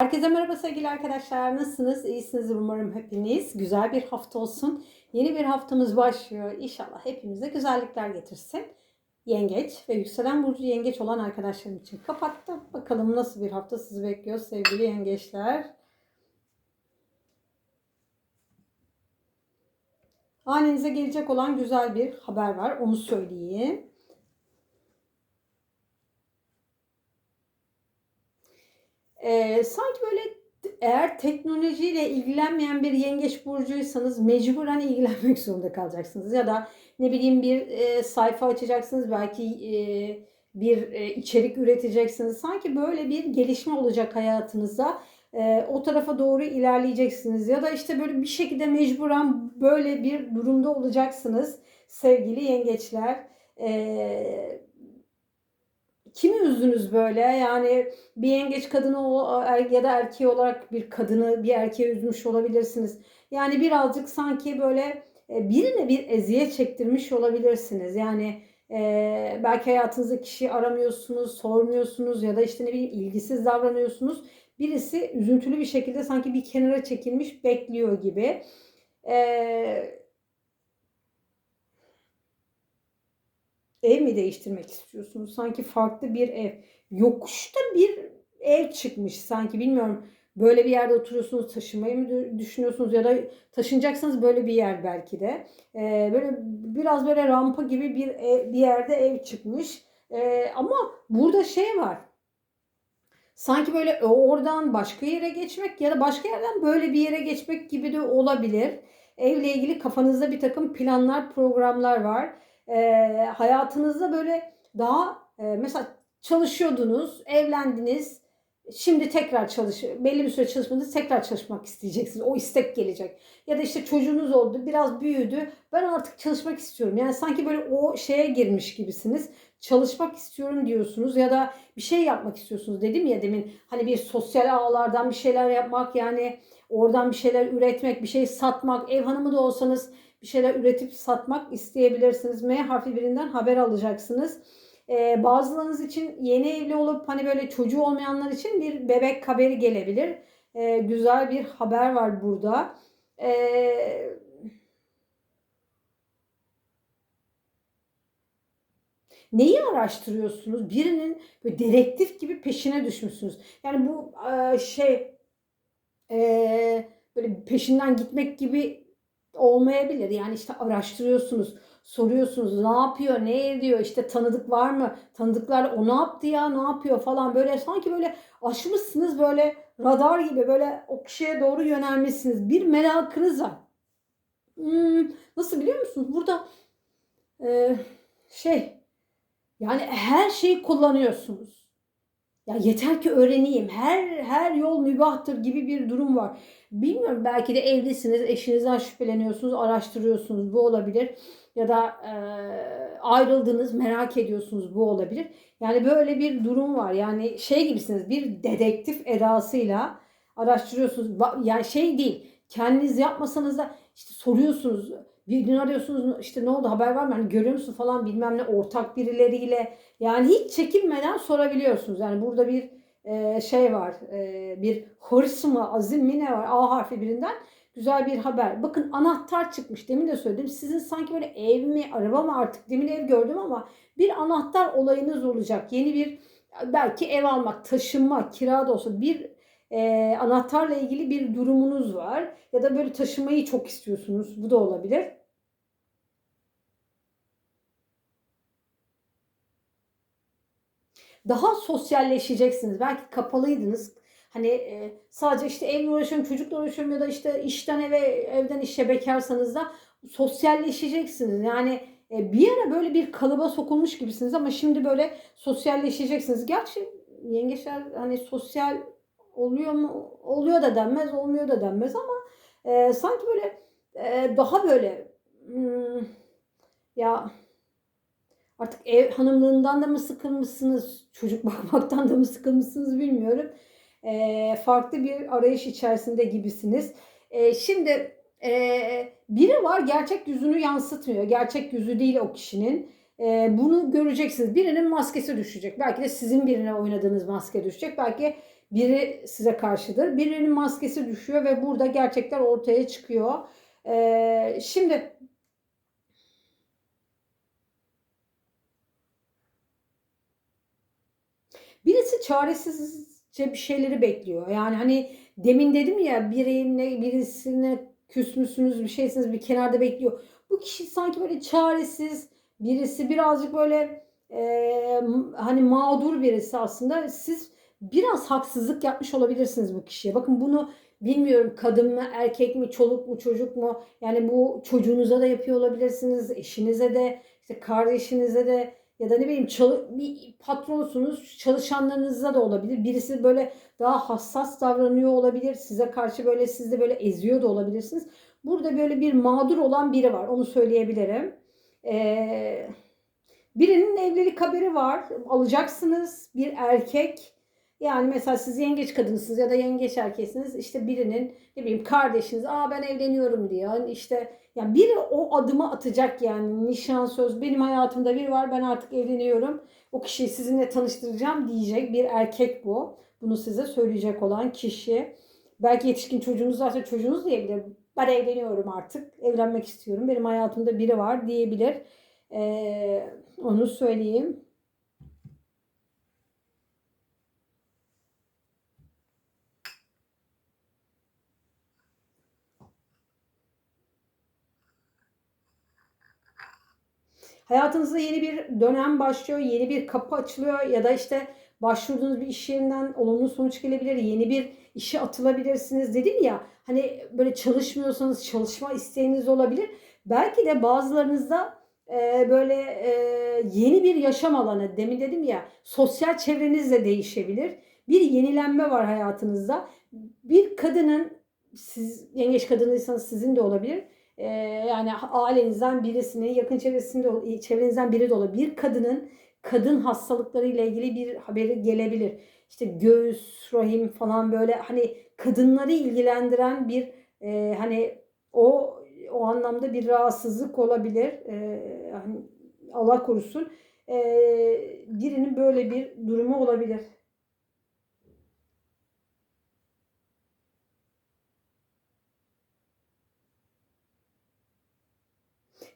Herkese merhaba sevgili arkadaşlar. Nasılsınız? İyisiniz umarım hepiniz. Güzel bir hafta olsun. Yeni bir haftamız başlıyor. İnşallah hepimize güzellikler getirsin. Yengeç ve yükselen burcu yengeç olan arkadaşlarım için kapattım. Bakalım nasıl bir hafta sizi bekliyor sevgili yengeçler. Hanenize gelecek olan güzel bir haber var. Onu söyleyeyim. Ee, sanki böyle eğer teknolojiyle ilgilenmeyen bir yengeç burcuysanız mecburen ilgilenmek zorunda kalacaksınız. Ya da ne bileyim bir e, sayfa açacaksınız belki e, bir e, içerik üreteceksiniz. Sanki böyle bir gelişme olacak hayatınızda. E, o tarafa doğru ilerleyeceksiniz. Ya da işte böyle bir şekilde mecburen böyle bir durumda olacaksınız sevgili yengeçler. E, kimi üzdünüz böyle? Yani bir yengeç kadını er, ya da erkeği olarak bir kadını bir erkeğe üzmüş olabilirsiniz. Yani birazcık sanki böyle e, birine bir eziyet çektirmiş olabilirsiniz. Yani e, belki hayatınızda kişi aramıyorsunuz, sormuyorsunuz ya da işte ne bileyim ilgisiz davranıyorsunuz. Birisi üzüntülü bir şekilde sanki bir kenara çekilmiş bekliyor gibi. E, Ev mi değiştirmek istiyorsunuz? Sanki farklı bir ev. Yokuşta bir ev çıkmış sanki bilmiyorum. Böyle bir yerde oturuyorsunuz taşımayı mı dü- düşünüyorsunuz ya da taşınacaksanız böyle bir yer belki de. Ee, böyle biraz böyle rampa gibi bir ev- bir yerde ev çıkmış. Ee, ama burada şey var. Sanki böyle oradan başka yere geçmek ya da başka yerden böyle bir yere geçmek gibi de olabilir. Evle ilgili kafanızda bir takım planlar, programlar var e, hayatınızda böyle daha e, mesela çalışıyordunuz, evlendiniz. Şimdi tekrar çalış, belli bir süre çalışmadınız, tekrar çalışmak isteyeceksiniz. O istek gelecek. Ya da işte çocuğunuz oldu, biraz büyüdü. Ben artık çalışmak istiyorum. Yani sanki böyle o şeye girmiş gibisiniz. Çalışmak istiyorum diyorsunuz ya da bir şey yapmak istiyorsunuz. Dedim ya demin hani bir sosyal ağlardan bir şeyler yapmak yani oradan bir şeyler üretmek, bir şey satmak, ev hanımı da olsanız bir şeyler üretip satmak isteyebilirsiniz. M harfi birinden haber alacaksınız. Ee, bazılarınız için yeni evli olup hani böyle çocuğu olmayanlar için bir bebek haberi gelebilir. Ee, güzel bir haber var burada. Ee, neyi araştırıyorsunuz? Birinin böyle dedektif gibi peşine düşmüşsünüz. Yani bu e, şey e, böyle peşinden gitmek gibi olmayabilir. Yani işte araştırıyorsunuz, soruyorsunuz ne yapıyor, ne ediyor, işte tanıdık var mı? Tanıdıklar o ne yaptı ya, ne yapıyor falan böyle sanki böyle aşmışsınız böyle radar gibi böyle o kişiye doğru yönelmişsiniz. Bir merakınız var. Hmm, nasıl biliyor musunuz? Burada e, şey yani her şeyi kullanıyorsunuz. Ya yeter ki öğreneyim. Her her yol mübahtır gibi bir durum var. Bilmiyorum belki de evlisiniz, eşinizden şüpheleniyorsunuz, araştırıyorsunuz. Bu olabilir. Ya da e, ayrıldınız, merak ediyorsunuz. Bu olabilir. Yani böyle bir durum var. Yani şey gibisiniz. Bir dedektif edasıyla araştırıyorsunuz. Yani şey değil. Kendiniz yapmasanız da işte soruyorsunuz. Birini arıyorsunuz işte ne oldu haber var mı? Hani görüyor musun falan bilmem ne ortak birileriyle yani hiç çekinmeden sorabiliyorsunuz. Yani burada bir e, şey var. E, bir hırs mı, azim mi ne var? A harfi birinden güzel bir haber. Bakın anahtar çıkmış. Demin de söyledim. Sizin sanki böyle ev mi, araba mı artık demin ev gördüm ama bir anahtar olayınız olacak. Yeni bir belki ev almak, taşınmak, kira da olsa bir e, anahtarla ilgili bir durumunuz var. Ya da böyle taşımayı çok istiyorsunuz. Bu da olabilir. Daha sosyalleşeceksiniz. Belki kapalıydınız. Hani e, sadece işte evle uğraşıyorum, çocukla uğraşıyorum ya da işte işten eve, evden işe bekarsanız da sosyalleşeceksiniz. Yani e, bir ara böyle bir kalıba sokulmuş gibisiniz ama şimdi böyle sosyalleşeceksiniz. Gerçi yengeçler hani sosyal oluyor mu? Oluyor da denmez, olmuyor da denmez ama e, sanki böyle e, daha böyle hmm, ya Artık ev hanımlığından da mı sıkılmışsınız, çocuk bakmaktan da mı sıkılmışsınız bilmiyorum. Ee, farklı bir arayış içerisinde gibisiniz. Ee, şimdi e, biri var gerçek yüzünü yansıtmıyor. Gerçek yüzü değil o kişinin. Ee, bunu göreceksiniz. Birinin maskesi düşecek. Belki de sizin birine oynadığınız maske düşecek. Belki biri size karşıdır. Birinin maskesi düşüyor ve burada gerçekler ortaya çıkıyor. Ee, şimdi birisi çaresizce bir şeyleri bekliyor. Yani hani demin dedim ya birine birisine küsmüşsünüz bir şeysiniz bir kenarda bekliyor. Bu kişi sanki böyle çaresiz birisi birazcık böyle e, hani mağdur birisi aslında. Siz biraz haksızlık yapmış olabilirsiniz bu kişiye. Bakın bunu bilmiyorum kadın mı erkek mi çoluk mu çocuk mu yani bu çocuğunuza da yapıyor olabilirsiniz eşinize de işte kardeşinize de ya da ne bileyim çalı, bir patronsunuz çalışanlarınıza da olabilir. Birisi böyle daha hassas davranıyor olabilir. Size karşı böyle siz de böyle eziyor da olabilirsiniz. Burada böyle bir mağdur olan biri var. Onu söyleyebilirim. Ee, birinin evlilik haberi var. Alacaksınız. Bir erkek. Yani mesela siz yengeç kadınısınız ya da yengeç erkeksiniz. İşte birinin ne bileyim kardeşiniz aa ben evleniyorum diyor. İşte yani biri o adımı atacak yani nişan söz benim hayatımda biri var ben artık evleniyorum. O kişiyi sizinle tanıştıracağım diyecek bir erkek bu. Bunu size söyleyecek olan kişi. Belki yetişkin çocuğunuz varsa çocuğunuz diyebilir. Ben evleniyorum artık. Evlenmek istiyorum. Benim hayatımda biri var diyebilir. Ee, onu söyleyeyim. Hayatınızda yeni bir dönem başlıyor, yeni bir kapı açılıyor ya da işte başvurduğunuz bir iş yerinden olumlu sonuç gelebilir, yeni bir işe atılabilirsiniz. Dedim ya hani böyle çalışmıyorsanız çalışma isteğiniz olabilir. Belki de bazılarınızda e, böyle e, yeni bir yaşam alanı, demin dedim ya sosyal çevreniz de değişebilir. Bir yenilenme var hayatınızda. Bir kadının, siz yengeç kadınıysanız sizin de olabilir ee, yani ailenizden birisinin yakın çevresinde çevrenizden biri de olabilir. Bir kadının kadın hastalıkları ile ilgili bir haberi gelebilir. İşte göğüs, rahim falan böyle hani kadınları ilgilendiren bir e, hani o o anlamda bir rahatsızlık olabilir. E, hani Allah korusun. E, birinin böyle bir durumu olabilir.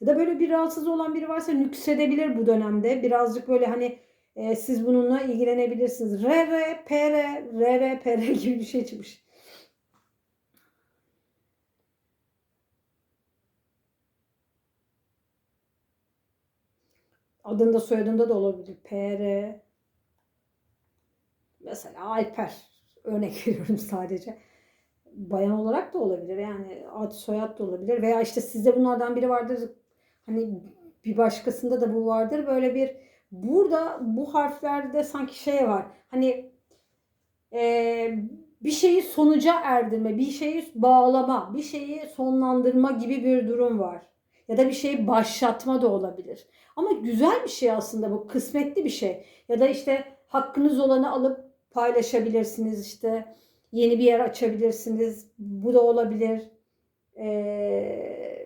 Ya da böyle bir rahatsız olan biri varsa nüksedebilir bu dönemde. Birazcık böyle hani e, siz bununla ilgilenebilirsiniz. RR, PR, RR, PR gibi bir şey çıkmış. Adında soyadında da olabilir. PR. Mesela Alper. Örnek veriyorum sadece bayan olarak da olabilir. Yani ad soyad da olabilir. Veya işte sizde bunlardan biri vardır. Hani bir başkasında da bu vardır. Böyle bir burada bu harflerde sanki şey var. Hani e, bir şeyi sonuca erdirme, bir şeyi bağlama, bir şeyi sonlandırma gibi bir durum var. Ya da bir şeyi başlatma da olabilir. Ama güzel bir şey aslında bu. Kısmetli bir şey. Ya da işte hakkınız olanı alıp paylaşabilirsiniz. işte yeni bir yer açabilirsiniz. Bu da olabilir. Ee,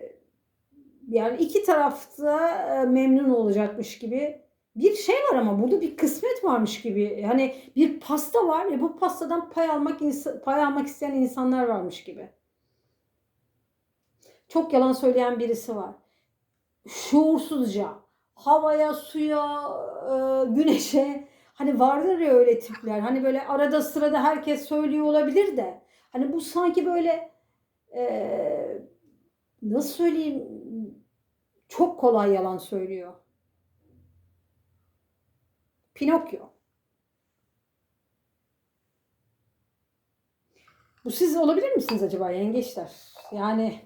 yani iki tarafta e, memnun olacakmış gibi bir şey var ama burada bir kısmet varmış gibi. Hani bir pasta var ve bu pastadan pay almak pay almak isteyen insanlar varmış gibi. Çok yalan söyleyen birisi var. Şuursuzca havaya, suya, e, güneşe Hani vardır ya öyle tipler. Hani böyle arada sırada herkes söylüyor olabilir de. Hani bu sanki böyle e, nasıl söyleyeyim çok kolay yalan söylüyor. Pinokyo. Bu siz olabilir misiniz acaba yengeçler? Yani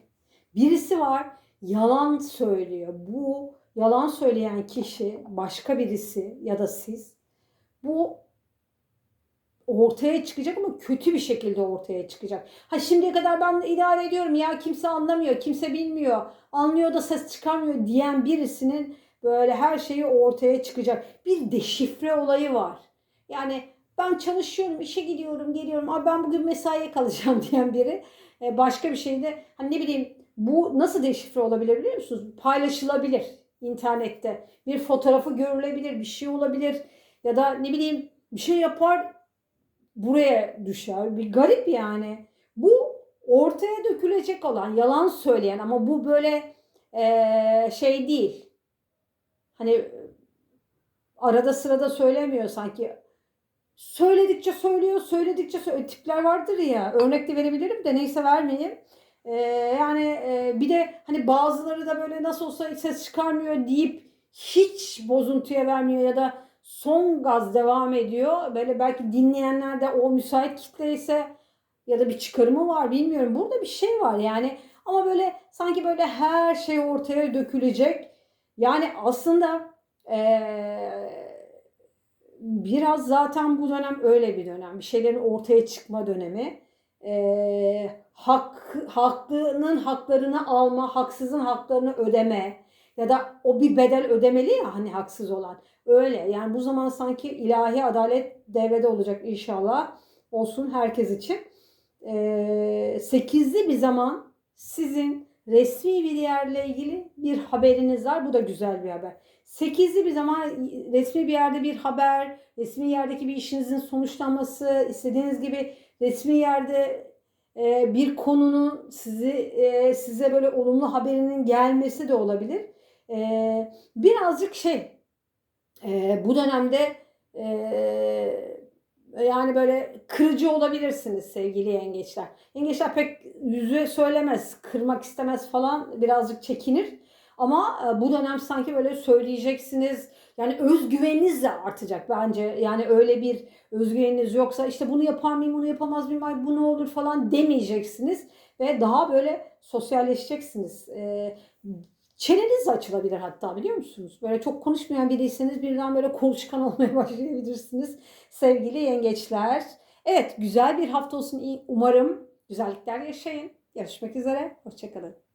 birisi var yalan söylüyor. Bu yalan söyleyen kişi başka birisi ya da siz bu ortaya çıkacak ama kötü bir şekilde ortaya çıkacak. Ha şimdiye kadar ben idare ediyorum ya kimse anlamıyor, kimse bilmiyor, anlıyor da ses çıkarmıyor diyen birisinin böyle her şeyi ortaya çıkacak. Bir deşifre olayı var. Yani ben çalışıyorum, işe gidiyorum, geliyorum. Abi ben bugün mesaiye kalacağım diyen biri e, başka bir şeyde hani ne bileyim bu nasıl deşifre olabilir biliyor musunuz? Paylaşılabilir internette. Bir fotoğrafı görülebilir, bir şey olabilir ya da ne bileyim bir şey yapar buraya düşer. Bir garip yani. Bu ortaya dökülecek olan yalan söyleyen ama bu böyle eee, şey değil. Hani arada sırada söylemiyor sanki. Söyledikçe söylüyor, söyledikçe söylüyor. Tipler vardır ya. Örnek de verebilirim de neyse vermeyeyim. Ee, yani e, bir de hani bazıları da böyle nasıl olsa ses çıkarmıyor deyip hiç bozuntuya vermiyor ya da son gaz devam ediyor. Böyle belki dinleyenler de o müsait kitle ise ya da bir çıkarımı var bilmiyorum. Burada bir şey var yani ama böyle sanki böyle her şey ortaya dökülecek. Yani aslında eee, biraz zaten bu dönem öyle bir dönem. Bir şeylerin ortaya çıkma dönemi. Eee, hak, haklının haklarını alma, haksızın haklarını ödeme ya da o bir bedel ödemeli ya hani haksız olan. Öyle yani bu zaman sanki ilahi adalet devrede olacak inşallah. Olsun herkes için. Eee, sekizli bir zaman sizin resmi bir yerle ilgili bir haberiniz var. Bu da güzel bir haber. Sekizli bir zaman resmi bir yerde bir haber, resmi yerdeki bir işinizin sonuçlanması, istediğiniz gibi resmi yerde e, bir konunun sizi e, size böyle olumlu haberinin gelmesi de olabilir. E, birazcık şey e, bu dönemde e, yani böyle kırıcı olabilirsiniz sevgili yengeçler. Yengeçler pek yüzü söylemez, kırmak istemez falan birazcık çekinir. Ama e, bu dönem sanki böyle söyleyeceksiniz. Yani özgüveniniz de artacak bence. Yani öyle bir özgüveniniz yoksa işte bunu yapar mıyım, bunu yapamaz mıyım, ay bu ne olur falan demeyeceksiniz. Ve daha böyle sosyalleşeceksiniz. E, çeneniz açılabilir hatta biliyor musunuz? Böyle çok konuşmayan biriyseniz birden böyle konuşkan olmaya başlayabilirsiniz. Sevgili yengeçler. Evet güzel bir hafta olsun. Umarım güzellikler yaşayın. Görüşmek üzere. Hoşçakalın.